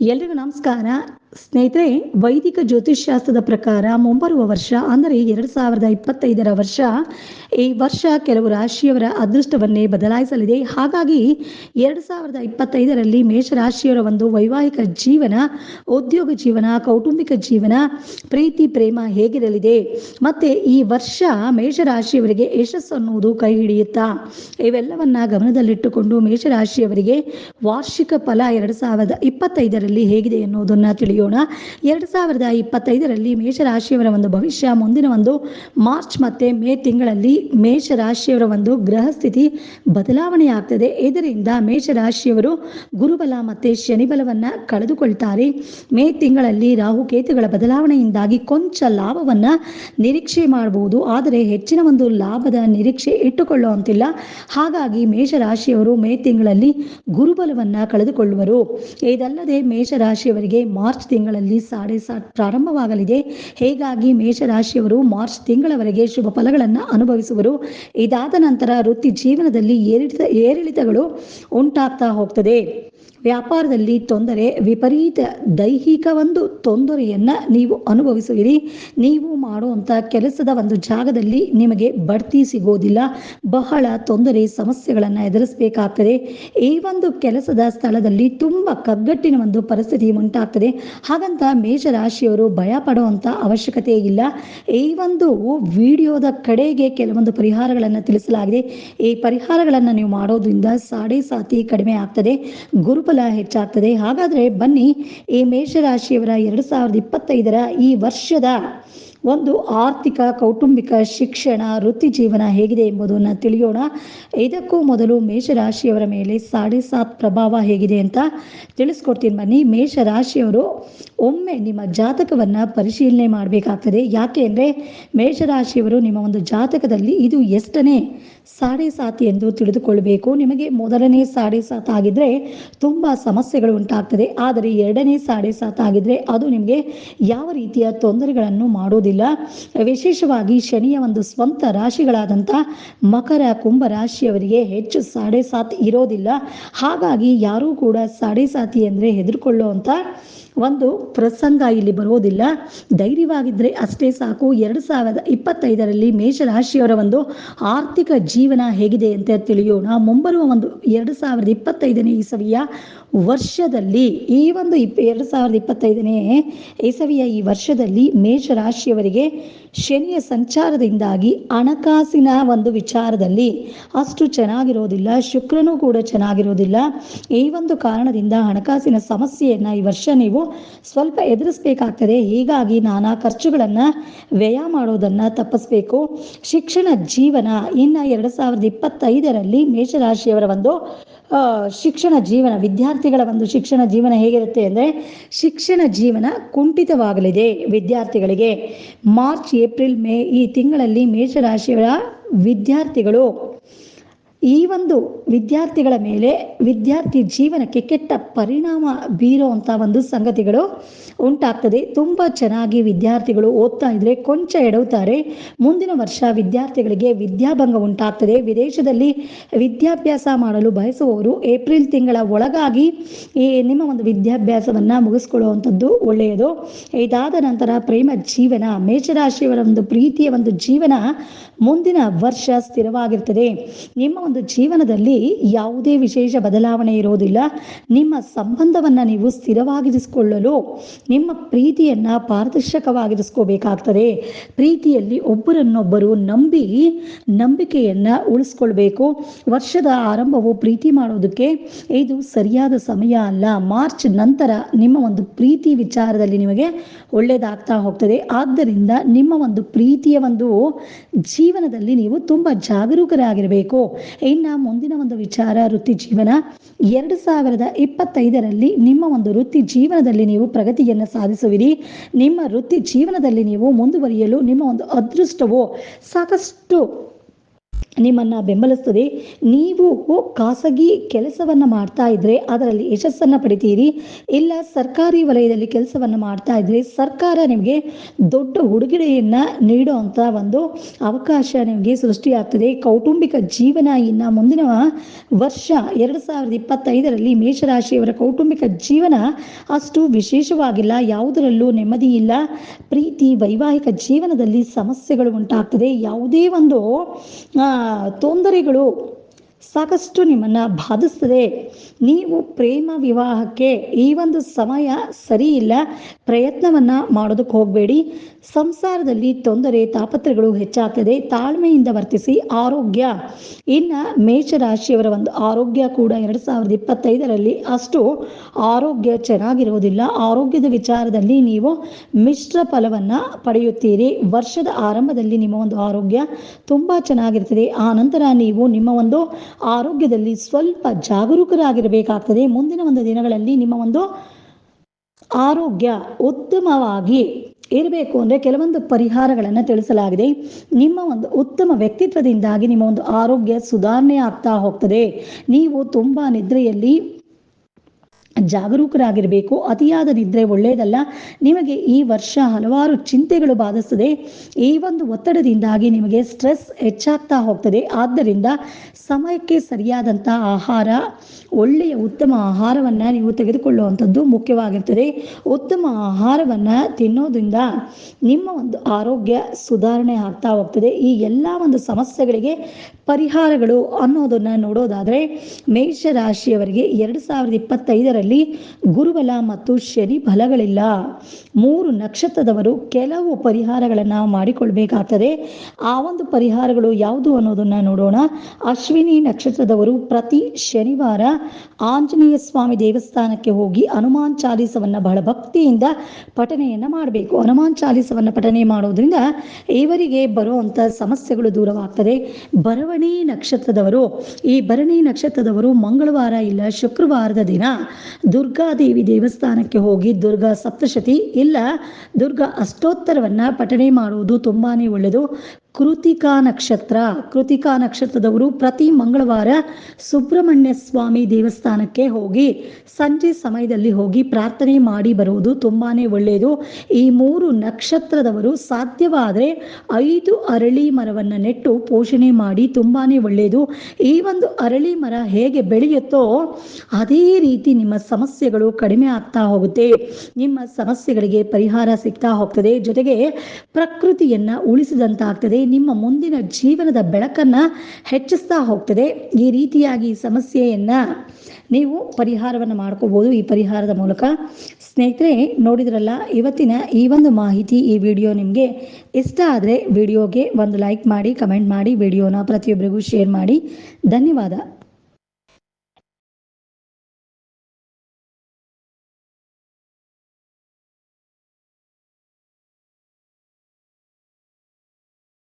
ಎಲ್ರಿಗೂ ನಮಸ್ಕಾರ. ಸ್ನೇಹಿತರೆ, ವೈದಿಕ ಜ್ಯೋತಿಷ್ಶಾಸ್ತ್ರದ ಪ್ರಕಾರ ಮುಂಬರುವ ವರ್ಷ, ಅಂದರೆ ಎರಡು ಸಾವಿರದ ಇಪ್ಪತ್ತೈದರ ವರ್ಷ, ಈ ವರ್ಷ ಕೆಲವು ರಾಶಿಯವರ ಅದೃಷ್ಟವನ್ನೇ ಬದಲಾಯಿಸಲಿದೆ. ಹಾಗಾಗಿ ಎರಡು ಸಾವಿರದ ಇಪ್ಪತ್ತೈದರಲ್ಲಿ ಮೇಷರಾಶಿಯವರ ಒಂದು ವೈವಾಹಿಕ ಜೀವನ, ಉದ್ಯೋಗ ಜೀವನ, ಕೌಟುಂಬಿಕ ಜೀವನ, ಪ್ರೀತಿ, ಪ್ರೇಮ ಹೇಗಿರಲಿದೆ? ಮತ್ತೆ ಈ ವರ್ಷ ಮೇಷರಾಶಿಯವರಿಗೆ ಯಶಸ್ಸು ಅನ್ನುವುದು ಕೈ ಹಿಡಿಯುತ್ತಾ? ಇವೆಲ್ಲವನ್ನ ಗಮನದಲ್ಲಿಟ್ಟುಕೊಂಡು ಮೇಷರಾಶಿಯವರಿಗೆ ವಾರ್ಷಿಕ ಫಲ ಎರಡು ಸಾವಿರದ ಇಪ್ಪತ್ತೈದರಲ್ಲಿ ಹೇಗಿದೆ ಎನ್ನುವುದನ್ನು ತಿಳಿಯೋಣ. ಎರಡು ಸಾವಿರದ ಇಪ್ಪತ್ತೈದರಲ್ಲಿ ಮೇಷರಾಶಿಯವರ ಒಂದು ಭವಿಷ್ಯ. ಮುಂದಿನ ಒಂದು ಮಾರ್ಚ್ ಮತ್ತೆ ಮೇ ತಿಂಗಳಲ್ಲಿ ಮೇಷರಾಶಿಯವರ ಒಂದು ಗ್ರಹ ಸ್ಥಿತಿ ಬದಲಾವಣೆ ಆಗ್ತದೆ. ಇದರಿಂದ ಮೇಷರಾಶಿಯವರು ಗುರುಬಲ ಮತ್ತೆ ಶನಿಬಲವನ್ನ ಕಳೆದುಕೊಳ್ತಾರೆ. ಮೇ ತಿಂಗಳಲ್ಲಿ ರಾಹುಕೇತುಗಳ ಬದಲಾವಣೆಯಿಂದಾಗಿ ಕೊಂಚ ಲಾಭವನ್ನ ನಿರೀಕ್ಷೆ ಮಾಡಬಹುದು ಆದರೆ ಹೆಚ್ಚಿನ ಒಂದು ಲಾಭದ ನಿರೀಕ್ಷೆ ಇಟ್ಟುಕೊಳ್ಳುವಂತಿಲ್ಲ ಹಾಗಾಗಿ ಮೇಷರಾಶಿಯವರು ಮೇ ತಿಂಗಳಲ್ಲಿ ಗುರುಬಲವನ್ನ ಕಳೆದುಕೊಳ್ಳುವರು. ಇದಲ್ಲದೆ ಮೇಷರಾಶಿಯವರಿಗೆ ಮಾರ್ಚ್ ತಿಂಗಳಲ್ಲಿ ಸಾಡೆ ಸಾತ್ ಪ್ರಾರಂಭವಾಗಲಿದೆ. ಹೀಗಾಗಿ ಮೇಷರಾಶಿಯವರು ಮಾರ್ಚ್ ತಿಂಗಳವರೆಗೆ ಶುಭ ಫಲಗಳನ್ನು ಅನುಭವಿಸುವರು. ಇದಾದ ನಂತರ ವೃತ್ತಿ ಜೀವನದಲ್ಲಿ ಏರಿಳಿತ, ಏರಿಳಿತಗಳು ಉಂಟಾಗ್ತಾ ಹೋಗ್ತದೆ. ವ್ಯಾಪಾರದಲ್ಲಿ ತೊಂದರೆ, ವಿಪರೀತ ದೈಹಿಕ ಒಂದು ತೊಂದರೆಯನ್ನ ನೀವು ಅನುಭವಿಸುವಿರಿ. ನೀವು ಮಾಡುವಂಥ ಕೆಲಸದ ಒಂದು ಜಾಗದಲ್ಲಿ ನಿಮಗೆ ಬಡ್ತಿ ಸಿಗೋದಿಲ್ಲ. ಬಹಳ ತೊಂದರೆ, ಸಮಸ್ಯೆಗಳನ್ನು ಎದುರಿಸಬೇಕಾಗ್ತದೆ. ಈ ಒಂದು ಕೆಲಸದ ಸ್ಥಳದಲ್ಲಿ ತುಂಬ ಕಗ್ಗಟ್ಟಿನ ಒಂದು ಪರಿಸ್ಥಿತಿ ಉಂಟಾಗ್ತದೆ. ಹಾಗಂತ ಮೇಷರಾಶಿಯವರು ಭಯ ಪಡುವಂಥ ಅವಶ್ಯಕತೆ ಇಲ್ಲ. ಈ ಒಂದು ವಿಡಿಯೋದ ಕಡೆಗೆ ಕೆಲವೊಂದು ಪರಿಹಾರಗಳನ್ನು ತಿಳಿಸಲಾಗಿದೆ. ಈ ಪರಿಹಾರಗಳನ್ನು ನೀವು ಮಾಡೋದ್ರಿಂದ ಸಾಡೆ ಸಾತಿ ಕಡಿಮೆ ಆಗ್ತದೆ. ಗುರುಬಲ ಹೆಚ್ಚಾಗ್ತದೆ. ಹಾಗಾದ್ರೆ ಬನ್ನಿ ಈ ಮೇಷರಾಶಿಯವರ ಎರಡು ಸಾವಿರದ ಇಪ್ಪತ್ತೈದರ ಈ ವರ್ಷದ ಒಂದು ಆರ್ಥಿಕ, ಕೌಟುಂಬಿಕ, ಶಿಕ್ಷಣ, ವೃತ್ತಿ ಜೀವನ ಹೇಗಿದೆ ಎಂಬುದನ್ನು ತಿಳಿಯೋಣ. ಇದಕ್ಕೂ ಮೊದಲು ಮೇಷರಾಶಿಯವರ ಮೇಲೆ ಸಾಡೆ ಸಾತ್ ಪ್ರಭಾವ ಹೇಗಿದೆ ಅಂತ ತಿಳಿಸ್ಕೊಡ್ತೀನಿ ಬನ್ನಿ. ಮೇಷರಾಶಿಯವರು ಒಮ್ಮೆ ನಿಮ್ಮ ಜಾತಕವನ್ನು ಪರಿಶೀಲನೆ ಮಾಡಬೇಕಾಗ್ತದೆ. ಯಾಕೆ ಅಂದರೆ ಮೇಷರಾಶಿಯವರು ನಿಮ್ಮ ಒಂದು ಜಾತಕದಲ್ಲಿ ಇದು ಎಷ್ಟನೇ ಸಾಡೆ ಸಾತಿ ಎಂದು ತಿಳಿದುಕೊಳ್ಳಬೇಕು ನಿಮಗೆ ಮೊದಲನೇ ಸಾಡೆ ಸಾತ್ ಆಗಿದ್ರೆ ತುಂಬ ಸಮಸ್ಯೆಗಳು ಉಂಟಾಗ್ತದೆ. ಆದರೆ ಎರಡನೇ ಸಾಡೆ ಸಾತ್ ಆಗಿದ್ರೆ ಅದು ನಿಮಗೆ ಯಾವ ರೀತಿಯ ತೊಂದರೆಗಳನ್ನು ಮಾಡೋದಿಲ್ಲ. ವಿಶೇಷವಾಗಿ ಶನಿಯ ಒಂದು ಸ್ವಂತ ರಾಶಿಗಳಾದಂಥ ಮಕರ ಕುಂಭ ರಾಶಿಯವರಿಗೆ ಹೆಚ್ಚು ಸಾಡೆ ಸಾತ್ ಇರೋದಿಲ್ಲ. ಹಾಗಾಗಿ ಯಾರೂ ಕೂಡ ಸಾಡೆ ಸಾತಿ ಅಂದರೆ ಹೆದರ್ಕೊಳ್ಳುವಂಥ ಒಂದು ಪ್ರಸಂಗ ಇಲ್ಲಿ ಬರೋದಿಲ್ಲ ಧೈರ್ಯವಾಗಿದ್ದರೆ ಅಷ್ಟೇ ಸಾಕು. ಎರಡು ಸಾವಿರದ ಇಪ್ಪತ್ತೈದರಲ್ಲಿ ಮೇಷರಾಶಿಯವರ ಒಂದು ಆರ್ಥಿಕ ಜೀವನ ಹೇಗಿದೆ ಅಂತ ತಿಳಿಯೋಣ. ಮುಂಬರುವ ಒಂದು ಎರಡು ಸಾವಿರದ ಇಪ್ಪತ್ತೈದನೇ ಇಸವಿಯ ವರ್ಷದಲ್ಲಿ ಈ ಒಂದು ಇಪ್, ಎರಡು ಸಾವಿರದ ಇಪ್ಪತ್ತೈದನೇ ಇಸವಿಯ ಈ ವರ್ಷದಲ್ಲಿ ಮೇಷರಾಶಿಯವರಿಗೆ ಶನಿಯ ಸಂಚಾರದಿಂದಾಗಿ ಹಣಕಾಸಿನ ಒಂದು ವಿಚಾರದಲ್ಲಿ ಅಷ್ಟು ಚೆನ್ನಾಗಿರೋದಿಲ್ಲ, ಶುಕ್ರನು ಕೂಡ ಚೆನ್ನಾಗಿರೋದಿಲ್ಲ. ಈ ಒಂದು ಕಾರಣದಿಂದ ಹಣಕಾಸಿನ ಸಮಸ್ಯೆಯನ್ನು ಈ ವರ್ಷ ನೀವು ಸ್ವಲ್ಪ ಎದುರಿಸಬೇಕಾಗ್ತದೆ. ಹೀಗಾಗಿ ನಾನಾ ಖರ್ಚುಗಳನ್ನು ವ್ಯಯ ಮಾಡೋದನ್ನು ತಪ್ಪಿಸ್ಬೇಕು. ಶಿಕ್ಷಣ ಜೀವನ ಇನ್ನು ಎರಡು ಸಾವಿರದ ಇಪ್ಪತ್ತೈದರಲ್ಲಿ ಮೇಷರಾಶಿಯವರ ಒಂದು ಶಿಕ್ಷಣ ಜೀವನ, ವಿದ್ಯಾರ್ಥಿಗಳ ಒಂದು ಶಿಕ್ಷಣ ಜೀವನ ಹೇಗಿರುತ್ತೆ ಅಂದರೆ ಶಿಕ್ಷಣ ಜೀವನ ಕುಂಠಿತವಾಗಲಿದೆ ವಿದ್ಯಾರ್ಥಿಗಳಿಗೆ. ಮಾರ್ಚ್, ಏಪ್ರಿಲ್, ಮೇ ಈ ತಿಂಗಳಲ್ಲಿ ಮೇಷರಾಶಿಯವರ ವಿದ್ಯಾರ್ಥಿಗಳು ಈ ಒಂದು ವಿದ್ಯಾರ್ಥಿಗಳ ಮೇಲೆ ವಿದ್ಯಾರ್ಥಿ ಜೀವನಕ್ಕೆ ಕೆಟ್ಟ ಪರಿಣಾಮ ಬೀರುವಂಥ ಒಂದು ಸಂಗತಿಗಳು ಉಂಟಾಗ್ತದೆ. ತುಂಬ ಚೆನ್ನಾಗಿ ವಿದ್ಯಾರ್ಥಿಗಳು ಓದ್ತಾ ಇದ್ರೆ ಕೊಂಚ ಎಡವುತ್ತಾರೆ. ಮುಂದಿನ ವರ್ಷ ವಿದ್ಯಾರ್ಥಿಗಳಿಗೆ ವಿದ್ಯಾಭಂಗ ಉಂಟಾಗ್ತದೆ. ವಿದೇಶದಲ್ಲಿ ವಿದ್ಯಾಭ್ಯಾಸ ಮಾಡಲು ಬಯಸುವವರು ಏಪ್ರಿಲ್ ತಿಂಗಳ ಒಳಗಾಗಿ ಈ ನಿಮ್ಮ ಒಂದು ವಿದ್ಯಾಭ್ಯಾಸವನ್ನು ಮುಗಿಸ್ಕೊಳ್ಳುವಂಥದ್ದು ಒಳ್ಳೆಯದು. ಇದಾದ ನಂತರ ಪ್ರೇಮ ಜೀವನ, ಮೇಷರಾಶಿಯವರ ಒಂದು ಪ್ರೀತಿಯ ಒಂದು ಜೀವನ ಮುಂದಿನ ವರ್ಷ ಸ್ಥಿರವಾಗಿರ್ತದೆ. ನಿಮ್ಮ ಒಂದು ಜೀವನದಲ್ಲಿ ಯಾವುದೇ ವಿಶೇಷ ಬದಲಾವಣೆ ಇರೋದಿಲ್ಲ. ನಿಮ್ಮ ಸಂಬಂಧವನ್ನು ನೀವು ಸ್ಥಿರವಾಗಿರಿಸಿಕೊಳ್ಳಲು ನಿಮ್ಮ ಪ್ರೀತಿಯನ್ನು ಪಾರದರ್ಶಕವಾಗಿರಿಸ್ಕೋಬೇಕಾಗ್ತದೆ. ಪ್ರೀತಿಯಲ್ಲಿ ಒಬ್ಬರನ್ನೊಬ್ಬರು ನಂಬಿ ನಂಬಿಕೆಯನ್ನು ಉಳಿಸ್ಕೊಳ್ಬೇಕು. ವರ್ಷದ ಆರಂಭವು ಪ್ರೀತಿ ಮಾಡೋದಕ್ಕೆ ಇದು ಸರಿಯಾದ ಸಮಯ ಅಲ್ಲ. ಮಾರ್ಚ್ ನಂತರ ನಿಮ್ಮ ಒಂದು ಪ್ರೀತಿ ವಿಚಾರದಲ್ಲಿ ನಿಮಗೆ ಒಳ್ಳೆಯದಾಗ್ತಾ ಹೋಗ್ತದೆ. ಆದ್ದರಿಂದ ನಿಮ್ಮ ಒಂದು ಪ್ರೀತಿಯ ಒಂದು ಜೀವನದಲ್ಲಿ ನೀವು ತುಂಬ ಜಾಗರೂಕರಾಗಿರಬೇಕು. ಇನ್ನು ಮುಂದಿನ ಒಂದು ವಿಚಾರ, ವೃತ್ತಿ ಜೀವನ. ಎರಡು ಸಾವಿರದ ಇಪ್ಪತ್ತೈದರಲ್ಲಿ ನಿಮ್ಮ ಒಂದು ವೃತ್ತಿ ಜೀವನದಲ್ಲಿ ನೀವು ಪ್ರಗತಿಯನ್ನು ಸಾಧಿಸುವಿರಿ. ನಿಮ್ಮ ವೃತ್ತಿ ಜೀವನದಲ್ಲಿ ನೀವು ಮುಂದುವರಿಯಲು ನಿಮ್ಮ ಒಂದು ಅದೃಷ್ಟವು ಸಾಕಷ್ಟು ನಿಮ್ಮನ್ನು ಬೆಂಬಲಿಸ್ತದೆ. ನೀವು ಖಾಸಗಿ ಕೆಲಸವನ್ನು ಮಾಡ್ತಾ ಇದ್ದರೆ ಅದರಲ್ಲಿ ಯಶಸ್ಸನ್ನು ಪಡಿತೀರಿ. ಇಲ್ಲ ಸರ್ಕಾರಿ ವಲಯದಲ್ಲಿ ಕೆಲಸವನ್ನು ಮಾಡ್ತಾ ಇದ್ದರೆ ಸರ್ಕಾರ ನಿಮಗೆ ದೊಡ್ಡ ಉಡುಗೊರೆಯನ್ನು ನೀಡುವಂಥ ಒಂದು ಅವಕಾಶ ನಿಮಗೆ ಸೃಷ್ಟಿಯಾಗ್ತದೆ. ಕೌಟುಂಬಿಕ ಜೀವನ ಇನ್ನು ಮುಂದಿನ ವರ್ಷ ಎರಡು ಸಾವಿರದ ಇಪ್ಪತ್ತೈದರಲ್ಲಿ ಮೇಷರಾಶಿಯವರ ಕೌಟುಂಬಿಕ ಜೀವನ ಅಷ್ಟು ವಿಶೇಷವಾಗಿಲ್ಲ. ಯಾವುದರಲ್ಲೂ ನೆಮ್ಮದಿ ಇಲ್ಲ. ಪ್ರೀತಿ, ವೈವಾಹಿಕ ಜೀವನದಲ್ಲಿ ಸಮಸ್ಯೆಗಳು ಉಂಟಾಗ್ತದೆ. ಯಾವುದೇ ಒಂದು ತೊಂದರೆಗಳು ಸಾಕಷ್ಟು ನಿಮ್ಮನ್ನು ಬಾಧಿಸ್ತದೆ. ನೀವು ಪ್ರೇಮ ವಿವಾಹಕ್ಕೆ ಈ ಒಂದು ಸಮಯ ಸರಿ ಇಲ್ಲ. ಪ್ರಯತ್ನವನ್ನು ಮಾಡೋದಕ್ಕೆ ಹೋಗಬೇಡಿ. ಸಂಸಾರದಲ್ಲಿ ತೊಂದರೆ ತಾಪತ್ರಗಳು ಹೆಚ್ಚಾಗ್ತದೆ. ತಾಳ್ಮೆಯಿಂದ ವರ್ತಿಸಿ ಆರೋಗ್ಯ. ಇನ್ನು ಮೇಷರಾಶಿಯವರ ಒಂದು ಆರೋಗ್ಯ ಕೂಡ ಎರಡು ಸಾವಿರದ ಇಪ್ಪತ್ತೈದರಲ್ಲಿ ಅಷ್ಟು ಆರೋಗ್ಯ ಚೆನ್ನಾಗಿರುವುದಿಲ್ಲ. ಆರೋಗ್ಯದ ವಿಚಾರದಲ್ಲಿ ನೀವು ಮಿಶ್ರ ಫಲವನ್ನು ಪಡೆಯುತ್ತೀರಿ. ವರ್ಷದ ಆರಂಭದಲ್ಲಿ ನಿಮ್ಮ ಒಂದು ಆರೋಗ್ಯ ತುಂಬ ಚೆನ್ನಾಗಿರ್ತದೆ. ಆ ನಂತರ ನೀವು ನಿಮ್ಮ ಒಂದು ಆರೋಗ್ಯದಲ್ಲಿ ಸ್ವಲ್ಪ ಜಾಗರೂಕರಾಗಿರಬೇಕಾಗ್ತದೆ. ಮುಂದಿನ ಒಂದು ದಿನಗಳಲ್ಲಿ ನಿಮ್ಮ ಒಂದು ಆರೋಗ್ಯ ಉತ್ತಮವಾಗಿ ಇರಬೇಕು ಅಂದರೆ ಕೆಲವೊಂದು ಪರಿಹಾರಗಳನ್ನು ತಿಳಿಸಲಾಗಿದೆ. ನಿಮ್ಮ ಒಂದು ಉತ್ತಮ ವ್ಯಕ್ತಿತ್ವದಿಂದಾಗಿ ನಿಮ್ಮ ಒಂದು ಆರೋಗ್ಯ ಸುಧಾರಣೆ ಆಗ್ತಾ ಹೋಗ್ತದೆ. ನೀವು ತುಂಬ ನಿದ್ರೆಯಲ್ಲಿ ಜಾಗರೂಕರಾಗಿರಬೇಕು. ಅತಿಯಾದ ನಿದ್ರೆ ಒಳ್ಳೆಯದಲ್ಲ. ನಿಮಗೆ ಈ ವರ್ಷ ಹಲವಾರು ಚಿಂತೆಗಳು ಬಾಧಿಸ್ತದೆ. ಈ ಒಂದು ಒತ್ತಡದಿಂದಾಗಿ ನಿಮಗೆ ಸ್ಟ್ರೆಸ್ ಹೆಚ್ಚಾಗ್ತಾ ಹೋಗ್ತದೆ. ಆದ್ದರಿಂದ ಸಮಯಕ್ಕೆ ಸರಿಯಾದಂಥ ಆಹಾರ, ಒಳ್ಳೆಯ ಉತ್ತಮ ಆಹಾರವನ್ನು ನೀವು ತೆಗೆದುಕೊಳ್ಳುವಂಥದ್ದು ಮುಖ್ಯವಾಗಿರ್ತದೆ. ಉತ್ತಮ ಆಹಾರವನ್ನು ತಿನ್ನೋದ್ರಿಂದ ನಿಮ್ಮ ಒಂದು ಆರೋಗ್ಯ ಸುಧಾರಣೆ ಆಗ್ತಾ ಹೋಗ್ತದೆ. ಈ ಎಲ್ಲ ಒಂದು ಸಮಸ್ಯೆಗಳಿಗೆ ಪರಿಹಾರಗಳು ಅನ್ನೋದನ್ನು ನೋಡೋದಾದರೆ ಮೇಷರಾಶಿಯವರಿಗೆ ಎರಡು ಸಾವಿರದ ಇಪ್ಪತ್ತೈದರಲ್ಲಿ ಗುರುಬಲ ಮತ್ತು ಶನಿ ಬಲಗಳಿಲ್ಲ. ಮೂರು ನಕ್ಷತ್ರದವರು ಕೆಲವು ಪರಿಹಾರಗಳನ್ನು ಮಾಡಿಕೊಳ್ಬೇಕಾಗ್ತದೆ. ಆ ಒಂದು ಪರಿಹಾರಗಳು ಯಾವುದು ಅನ್ನೋದನ್ನು ನೋಡೋಣ. ಅಶ್ವಿನಿ ನಕ್ಷತ್ರದವರು ಪ್ರತಿ ಶನಿವಾರ ಆಂಜನೇಯ ಸ್ವಾಮಿ ದೇವಸ್ಥಾನಕ್ಕೆ ಹೋಗಿ ಹನುಮಾನ್ ಚಾಲೀಸವನ್ನು ಬಹಳ ಭಕ್ತಿಯಿಂದ ಪಠನೆಯನ್ನು ಮಾಡಬೇಕು. ಹನುಮಾನ್ ಚಾಲೀಸವನ್ನು ಪಠನೆ ಮಾಡೋದ್ರಿಂದ ಇವರಿಗೆ ಬರುವಂಥ ಸಮಸ್ಯೆಗಳು ದೂರವಾಗ್ತದೆ. ಬರವಣಿ ನಕ್ಷತ್ರದವರು, ಈ ಭರಣಿ ನಕ್ಷತ್ರದವರು ಮಂಗಳವಾರ ಇಲ್ಲ ಶುಕ್ರವಾರದ ದಿನ ದುರ್ಗಾದೇವಿ ದೇವಸ್ಥಾನಕ್ಕೆ ಹೋಗಿ ದುರ್ಗಾ ಸಪ್ತಶತಿ ಇಲ್ಲ ದುರ್ಗಾ ಅಷ್ಟೋತ್ತರವನ್ನು ಪಠಣೆ ಮಾಡುವುದು ತುಂಬಾನೇ ಒಳ್ಳೆಯದು. ಕೃತಿಕಾ ನಕ್ಷತ್ರ. ಕೃತಿಕಾ ನಕ್ಷತ್ರದವರು ಪ್ರತಿ ಮಂಗಳವಾರ ಸುಬ್ರಹ್ಮಣ್ಯ ಸ್ವಾಮಿ ದೇವಸ್ಥಾನಕ್ಕೆ ಹೋಗಿ ಸಂಜೆ ಸಮಯದಲ್ಲಿ ಹೋಗಿ ಪ್ರಾರ್ಥನೆ ಮಾಡಿ ಬರುವುದು ತುಂಬಾ ಒಳ್ಳೆಯದು. ಈ ಮೂರು ನಕ್ಷತ್ರದವರು ಸಾಧ್ಯವಾದರೆ ಐದು ಅರಳಿ ಮರವನ್ನು ನೆಟ್ಟು ಪೋಷಣೆ ಮಾಡಿ ತುಂಬಾ ಒಳ್ಳೆಯದು. ಈ ಒಂದು ಅರಳಿ ಮರ ಹೇಗೆ ಬೆಳೆಯುತ್ತೋ ಅದೇ ರೀತಿ ನಿಮ್ಮ ಸಮಸ್ಯೆಗಳು ಕಡಿಮೆ ಆಗ್ತಾ ಹೋಗುತ್ತೆ. ನಿಮ್ಮ ಸಮಸ್ಯೆಗಳಿಗೆ ಪರಿಹಾರ ಸಿಗ್ತಾ ಹೋಗ್ತದೆ. ಜೊತೆಗೆ ಪ್ರಕೃತಿಯನ್ನ ಉಳಿಸಿದಂತಾಗ್ತದೆ. ನಿಮ್ಮ ಮುಂದಿನ ಜೀವನದ ಬೆಳಕನ್ನ ಹೆಚ್ಚಿಸ್ತಾ ಹೋಗ್ತದೆ. ಈ ರೀತಿಯಾಗಿ ಸಮಸ್ಯೆಯನ್ನ ನೀವು ಪರಿಹಾರವನ್ನು ಮಾಡ್ಕೋಬೋದು ಈ ಪರಿಹಾರದ ಮೂಲಕ. ಸ್ನೇಹಿತರೆ, ನೋಡಿದ್ರಲ್ಲ, ಇವತ್ತಿನ ಈ ಒಂದು ಮಾಹಿತಿ, ಈ ವಿಡಿಯೋ ನಿಮಗೆ ಇಷ್ಟ ಆದರೆ ವಿಡಿಯೋಗೆ ಒಂದು ಲೈಕ್ ಮಾಡಿ, ಕಮೆಂಟ್ ಮಾಡಿ, ವಿಡಿಯೋನ ಪ್ರತಿಯೊಬ್ಬರಿಗೂ ಶೇರ್ ಮಾಡಿ. ಧನ್ಯವಾದ.